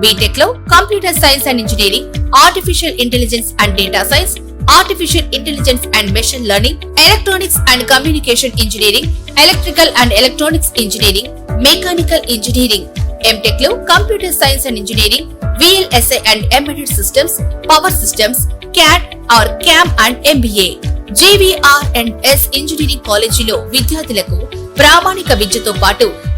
బీటెక్లో computer science and engineering artificial intelligence and data science artificial intelligence and machine learning electronics and communication engineering electrical and electronics engineering mechanical engineering ఎంటెక్లో computer science and engineering VLSI and embedded systems power systems CAD or CAM and MBA JVR and S engineering కాలేజీలో విద్యార్థులకు ప్రామాణిక విద్యతో పాటు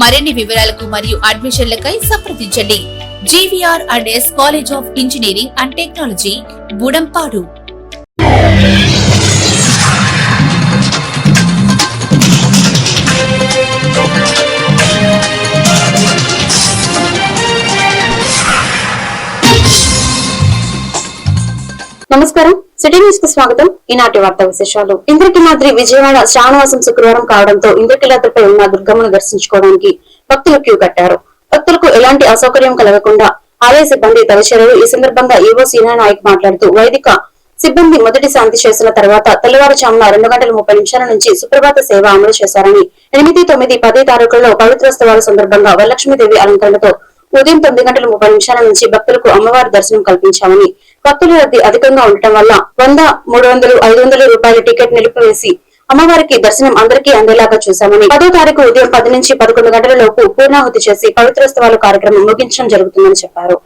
మరిన్ని వివరాలకు మరియు అడ్మిషన్లకై సంప్రదించండి. GVR and S college of engineering and technology Budampadu. నమస్కారం. సిటీ న్యూస్కు స్వాగతం. ఈనాటి వార్త విశేషాలు. ఇంద్రకిలాద్రి విజయవాడ శ్రావణవాసం శుక్రవారం కావడంతో ఇంద్రకిలాద్రిపై ఉన్న దుర్గమ్మను దర్శించుకోవడానికి భక్తులు క్యూ కట్టారు. భక్తులకు ఎలాంటి అసౌకర్యం కలగకుండా ఆలయ సిబ్బంది తలచేరారు ఈ సందర్భంగా ఈవో సీనా నాయక్ మాట్లాడుతూ వైదిక సిబ్బంది మొదటి శాంతి చేసిన తర్వాత తెల్లవారుజామున రెండు గంటల ముప్పై నిమిషాల నుంచి సుప్రభాత సేవ అమలు చేశారని ఎనిమిది తొమ్మిది పది తారీఖుల్లో పవిత్రోత్సవాల సందర్భంగా వరలక్ష్మీదేవి అలంకరణతో ఉదయం తొమ్మిది గంటల ముప్పై నిమిషాల నుంచి భక్తులకు అమ్మవారి దర్శనం కల్పించామని భక్తుల రద్దీ అధికంగా ఉండటం వల్ల వంద మూడు వందలు ఐదు వందల రూపాయల టికెట్ నిలిపివేసి అమ్మవారికి దర్శనం అందరికీ అందేలాగా చూశామని పదో తారీఖు ఉదయం పది నుంచి పదకొండు గంటల లోపు పూర్ణాహుతి చేసి పవిత్రోత్సవాల కార్యక్రమం ముగించడం జరుగుతుందని చెప్పారు.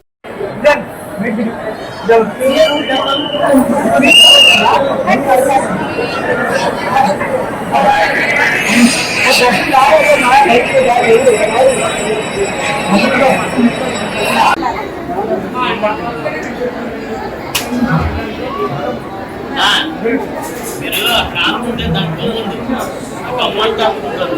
మీరు కారం ఉంటే దాంట్లో ఉంది ఒక అమౌంట్ అనుకుంటారు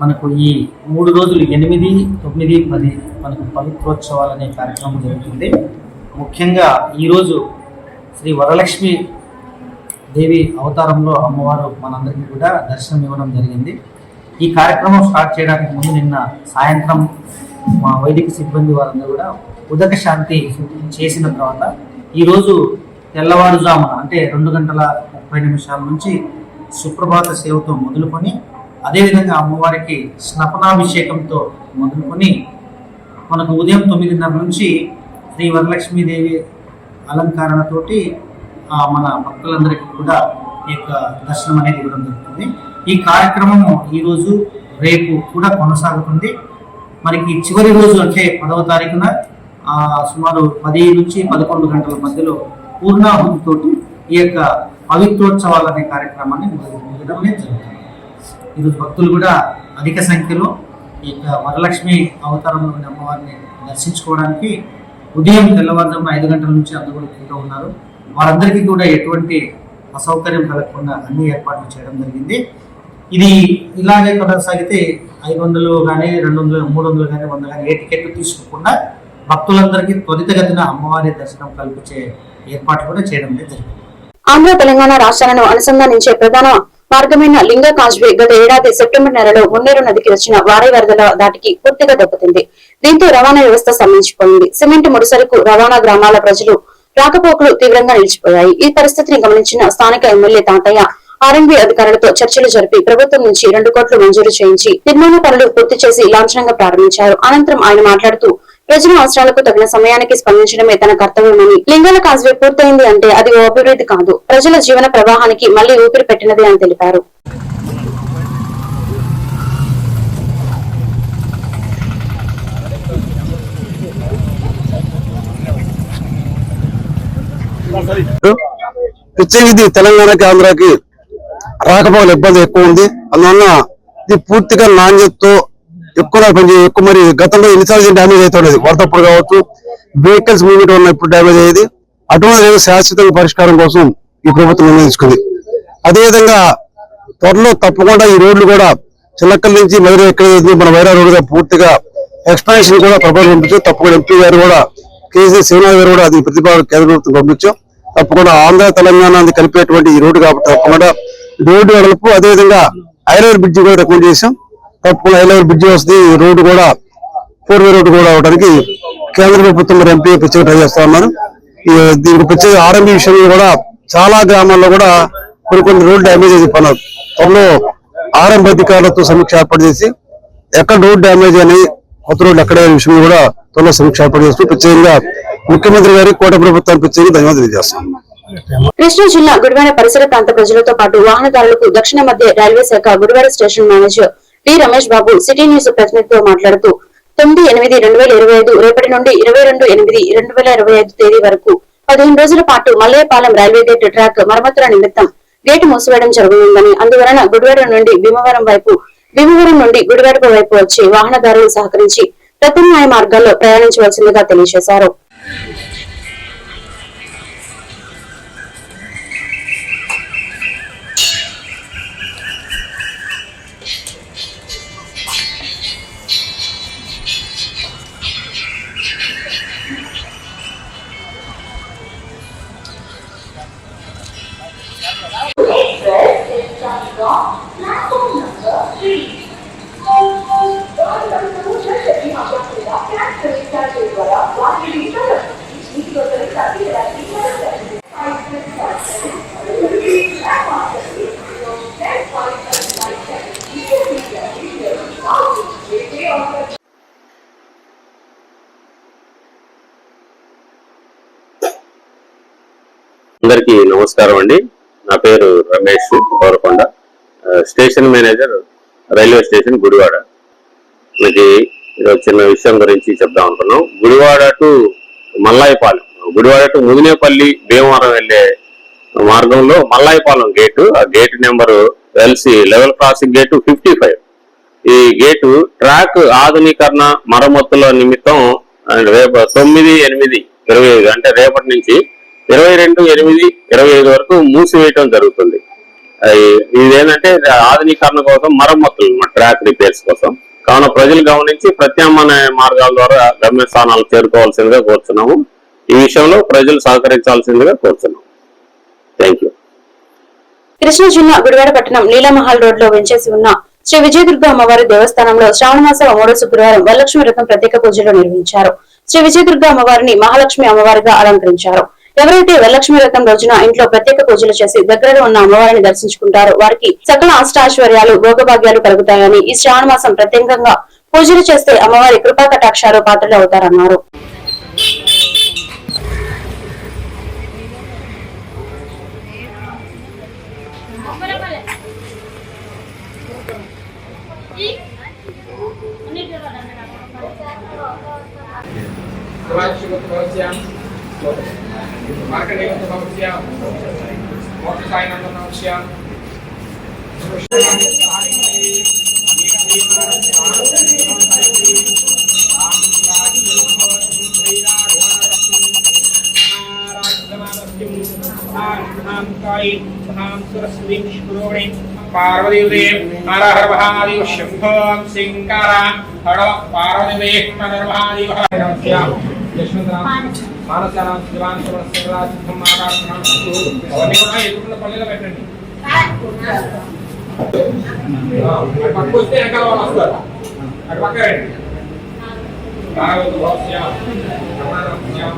మనకు ఈ మూడు రోజులు ఎనిమిది తొమ్మిది పది మనకు పవిత్రోత్సవాలు అనే కార్యక్రమం జరుగుతుంది. ముఖ్యంగా ఈరోజు శ్రీ వరలక్ష్మి దేవి అవతారంలో అమ్మవారు మనందరికీ కూడా దర్శనం ఇవ్వడం జరిగింది. ఈ కార్యక్రమం స్టార్ట్ చేయడానికి ముందు నిన్న సాయంత్రం మా వైదిక సిబ్బంది వారందరూ కూడా ఉదక శాంతి చేసిన తర్వాత ఈరోజు తెల్లవారుజామున అంటే రెండు గంటల ముప్పై నిమిషాల నుంచి సుప్రభాత సేవతో మొదలుకొని అదేవిధంగా అమ్మవారికి స్నపనాభిషేకంతో మొదలుకొని మనకు ఉదయం తొమ్మిదిన్నర నుంచి శ్రీ వరలక్ష్మీదేవి అలంకరణతోటి మన భక్తులందరికీ కూడా ఈ యొక్క దర్శనం అనేది ఇవ్వడం జరుగుతుంది. ఈ కార్యక్రమము ఈరోజు రేపు కూడా కొనసాగుతుంది. మనకి చివరి రోజు అంటే పదవ తారీఖున సుమారు పది నుంచి పదకొండు గంటల మధ్యలో పూర్ణాహుతితోటి ఈ యొక్క పవిత్రోత్సవాలు అనే కార్యక్రమాన్ని ముగించడం జరుగుతుంది. ఈరోజు భక్తులు కూడా అధిక సంఖ్యలో ఈ యొక్క వరలక్ష్మి అవతారంలోని అమ్మవారిని దర్శించుకోవడానికి ఉదయం తెల్లవారుజామున ఐదు గంటల నుంచి అందరూ కూడా క్యూలో ఉన్నారు. వారందరికీ కూడా ఎటువంటి అసౌకర్యం కలగకుండా అన్ని ఏర్పాట్లు చేయడం జరిగింది. ఇది ఇలాగే కొనసాగితే ఐదు వందలు కానీ రెండు వందలు మూడు వందలు కానీ వంద కానీ ఏ టికెట్ తీసుకోకుండా భక్తులందరికీ త్వరితగతిన అమ్మవారి దర్శనం కల్పించే ఏర్పాటు కూడా చేయడం జరిగింది. ఆంధ్ర తెలంగాణ రాష్ట్రాలను అనుసంధానించే ప్రధాన మార్గమైన లింగ కాజ్వే గత ఏడాది సెప్టెంబర్ నెలలో మున్నేరు నదికి వచ్చిన భారీ వరదల దాటికి పూర్తిగా దెబ్బతింది. దీంతో రవాణా వ్యవస్థ స్తంభించిపోయింది. సిమెంట్ ముడిసరుకు రవాణా గ్రామాల ప్రజలు రాకపోకలు తీవ్రంగా నిలిచిపోయాయి. ఈ పరిస్థితిని గమనించిన స్థానిక ఎమ్మెల్యే తాతయ్య ఆర్ఎంబీ అధికారులతో చర్చలు జరిపి ప్రభుత్వం నుంచి రెండు కోట్లు మంజూరు చేయించి నిర్మాణ పనులు పూర్తి చేసి లాంఛనంగా ప్రారంభించారు. అనంతరం ఆయన మాట్లాడుతూ ప్రజల అవసరాలకు తగిన సమయానికి స్పందించడమే తన కర్తవ్యమని లింగాల కాజ్వే పూర్తయింది అంటే అది ఓ అభివృద్ధి కాదు. ప్రజల జీవన ప్రవాహానికి మళ్ళీ ఊపిరి పెట్టినది అని తెలిపారు. ఇది తెలంగాణకి ఆంధ్రాకి రాకపోకలు ఇబ్బంది ఎక్కువ ఉంది. అందువల్ల ఇది పూర్తిగా నాణ్యతతో ఎక్కువ కొంచెం ఎక్కువ మరి గతంలో ఎన్నిసార్లు డ్యామేజ్ అవుతుండేది వరదప్పుడు కావచ్చు వెహికల్స్ మూవ్మెంట్ వల్ల ఇప్పుడు డ్యామేజ్ అయ్యేది. అటువంటి శాశ్వతంగా పరిష్కారం కోసం ఈ ప్రభుత్వం నిర్ణయించుకుంది. అదేవిధంగా త్వరలో తప్పకుండా ఈ రోడ్లు కూడా చిల్లక్కల నుంచి మధుర ఎక్కడ మన వైరా రోడ్డుగా పూర్తిగా ఎక్స్పాన్షన్ కూడా ప్రభుత్వం పంపించాం. తప్పకుండా ఎంపీ గారు కూడా కేసీ శివనాథ్ గారు కూడా అది ప్రతిపాదన కేంద్ర ప్రభుత్వం పంపించాం. తప్పకుండా ఆంధ్ర తెలంగాణ అది కలిపేటువంటి ఈ రోడ్డు కాబట్టి తప్పకుండా రోడ్డు వెడల్పు అదేవిధంగా ఐలవర్ బ్రిడ్జి కూడా రికమెండ్ చేశాం. తప్పకుండా ఐలవర్ బ్రిడ్జి వస్తుంది. రోడ్డు కూడా ఫోర్ వే రోడ్డు కూడా అవడానికి కేంద్ర ప్రభుత్వం మరి ఎంపీ ప్రత్యేక ట్రై చేస్తా ఉన్నారు. దీనికి ప్రత్యేక ఆర్ఎంబీ విషయంలో కూడా చాలా గ్రామాల్లో కూడా కొన్ని కొన్ని రోడ్లు డ్యామేజ్ అయ్యి పన్నారు త్వరలో ఆర్ఎంబీ అధికారులతో సమీక్ష ఏర్పాటు చేసి ఎక్కడ రోడ్ డ్యామేజ్ అని కొత్త రోడ్లు ఎక్కడ విషయంలో విషయం కూడా త్వరలో సమీక్ష ఏర్పాటు చేస్తూ ప్రత్యేకంగా ముఖ్యమంత్రి గారి కోట ప్రభుత్వానికి ప్రత్యేకంగా ధన్యవాదాలు తెలియజేస్తాం. కృష్ణా జిల్లా గుడివాడ పరిసర ప్రాంత ప్రజలతో పాటు వాహనదారులకు దక్షిణ మధ్య రైల్వే శాఖ Gudivada station manager D Ramesh Babu city news ప్రతినిధితో మాట్లాడుతూ తొమ్మిది ఎనిమిది రెండు వేల ఇరవై ఐదు రేపటి నుండి ఇరవై రెండు ఎనిమిది రెండు వేల ఇరవై ఐదు తేదీ వరకు పదిహేను రోజుల పాటు మల్లయ్యపాలెం రైల్వే గేట్ ట్రాక్ మరమ్మతుల నిమిత్తం గేటు మూసివేయడం జరగనుందని అందువలన గుడివాడ నుండి భీమవరం వైపు భీమవరం నుండి గుడివాడపు వైపు వచ్చి వాహనదారులు సహకరించి ప్రత్యామ్నాయ మార్గాల్లో ప్రయాణించవలసిందిగా తెలియజేశారు. అందరికీ నమస్కారం అండి. నా పేరు Ramesh Korakonda station manager railway station Gudivada. మనకి ఈరోజు చిన్న విషయం గురించి చెప్దాం అనుకున్నాం. గుడివాడ టు మల్లాయిపాలెం. గుడివాడ టు ముదినేపల్లి భీమవరం వెళ్ళే మార్గంలో మల్లాయిపాలెం గేటు. ఆ gate number LC level crossing gate fifty five. ఈ గేటు ట్రాక్ ఆధునీకరణ మరమ్మతుల నిమిత్తం రేపు తొమ్మిది ఎనిమిది ఇరవై ఐదు అంటే రేపటి నుంచి ఇరవై రెండు ఎనిమిది ఇరవై ఐదు వరకు మూసివేయటం జరుగుతుంది. ఇదేంటంటే ఆధునీకరణ కోసం మరమ్మతులు అనమాట ట్రాక్ రిపేర్స్ కోసం. కావున ప్రజలు గమనించి ప్రత్యామ్నాయ మార్గాల ద్వారా గమ్యస్థానాలు చేరుకోవాల్సిందిగా కోరుతున్నాము ఈ విషయంలో ప్రజలు సహకరించాల్సిందిగా కోరుతున్నాం థ్యాంక్ యూ కృష్ణా జిల్లా గుడివాడ పట్టణం నీలమహల్ రోడ్లో వెంచేసి ఉన్న శ్రీ విజయదుర్గ అమ్మవారి దేవస్థానంలో శ్రావణమాసం మూడో శుక్రవారం వరలక్ష్మి వ్రతం ప్రత్యేక పూజలు నిర్వహించారు. శ్రీ విజయదుర్గ అమ్మవారిని మహాలక్ష్మి అమ్మవారిగా అలంకరించారు. ఎవరైతే వరలక్ష్మి వ్రతం రోజున ఇంట్లో ప్రత్యేక పూజలు చేసి దగ్గరలో ఉన్న అమ్మవారిని దర్శించుకుంటారో వారికి సకల అష్టాశ్వర్యాలు భోగభాగ్యాలు కలుగుతాయని ఈ శ్రావణ మాసం ప్రత్యేకంగా పూజలు చేస్తే అమ్మవారి కృపా కటాక్షాలు పాత్రలు అవుతారన్నారు. మార్కండేయ మోక్ష సాయినందనస్య పార్వదేవే హర హర మహాదేవ శంభో శంకర హర పార్వదేవే హర హర మహాదేవ యశ్వంతరామ్ మానసానం శివాన్ శివరాజ్ సిద్ధం మాకాశనం అవన్నీ కూడా ఎదుర్కొన్న పల్లెలో పెట్టండి. పక్కకు వస్తే వెనకాల వాళ్ళు వస్తారు. అటు పక్క రండి. భాగవత భాష్యం రమణస్యాం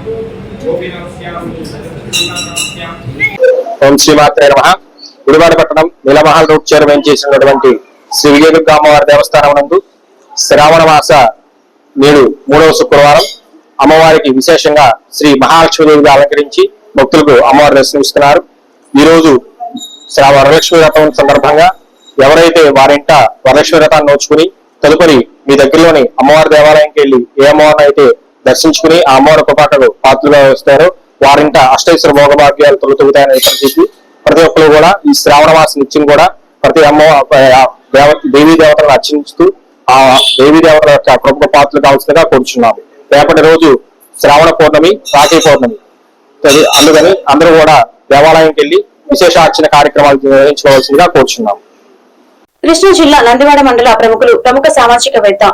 ఓం శ్రీమాత్రే నమ. గుడివాడ పట్టణం నీలమహల్ రూట్ చైర్మన్ చేసినటువంటి శ్రీ విజయదుర్గ దేవస్థానం నందు శ్రావణ మాస నేడు మూడవ శుక్రవారం అమ్మవారికి విశేషంగా శ్రీ మహాలక్ష్మీదేవిగా అలంకరించి భక్తులకు అమ్మవారు దర్శనమిస్తున్నారు ఈ రోజు శ్రా వరలక్ష్మి వ్రతం సందర్భంగా ఎవరైతే వారింట వరలక్ష్మి వ్రతాన్ని నోచుకుని తదుపరి మీ దగ్గరలోని అమ్మవారి దేవాలయంకి వెళ్ళి ఏ అమ్మవారిని అయితే దర్శించుకుని ఆ అమ్మవారి కృపాటలు పాత్రలుగా వస్తారో వారింట అష్టైశ్వర భోగభాగ్యాలు తొలుతుగుతాయని ప్రతీతి ప్రతి ఒక్కరు కూడా ఈ శ్రావణ మాసం నిత్యం కూడా ప్రతి అమ్మ దేవ దేవీ దేవతలను అర్చించుతూ ఆ దేవీ దేవతల యొక్క ప్రముఖ పాత్రలు కావాల్సిందిగా కోరుచున్నాము. రేపటి రోజు శ్రావణ పౌర్ణమి రాఖీ పౌర్ణమి. అందుకని అందరూ కూడా దేవాలయంకి వెళ్ళి విశేషార్చన కార్యక్రమాలు నిర్వహించుకోవాల్సిందిగా కోరుచున్నాం కృష్ణా జిల్లా నందివాడ మండల ప్రముఖులు ప్రముఖ సామాజికవేత్త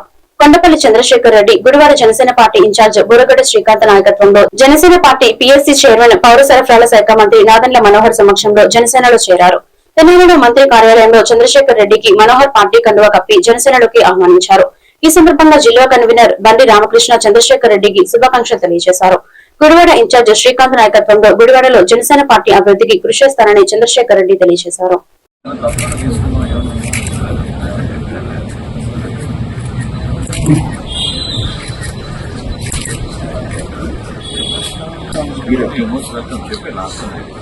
కొండపల్లి చంద్రశేఖర్ రెడ్డి గురువారం Janasena party in charge Buragadda Srikanth నాయకత్వంలో జనసేన పార్టీ పీఎస్సీ చైర్మన్ పౌర సరఫరాల శాఖ మంత్రి నాదన్ల మనోహర్ సమక్షంలో జనసేనలో చేరారు. తెలంగాణ మంత్రి కార్యాలయంలో చంద్రశేఖర్ రెడ్డికి మనోహర్ పార్టీ కండువా కప్పి జనసేనలోకి ఆహ్వానించారు. ఈ సందర్భంగా జిల్లా కన్వీనర్ బండి రామకృష్ణ చంద్రశేఖర్ రెడ్డికి శుభాకాంక్షలు తెలియజేశారు. గుడివాడ ఇన్ఛార్జ్ శ్రీకాంత్ నాయకత్వంలో గుడివాడలో జనసేన పార్టీ అభివృద్ధికి కృషి చేస్తానని చంద్రశేఖర్ రెడ్డి తెలియజేశారు. ఈ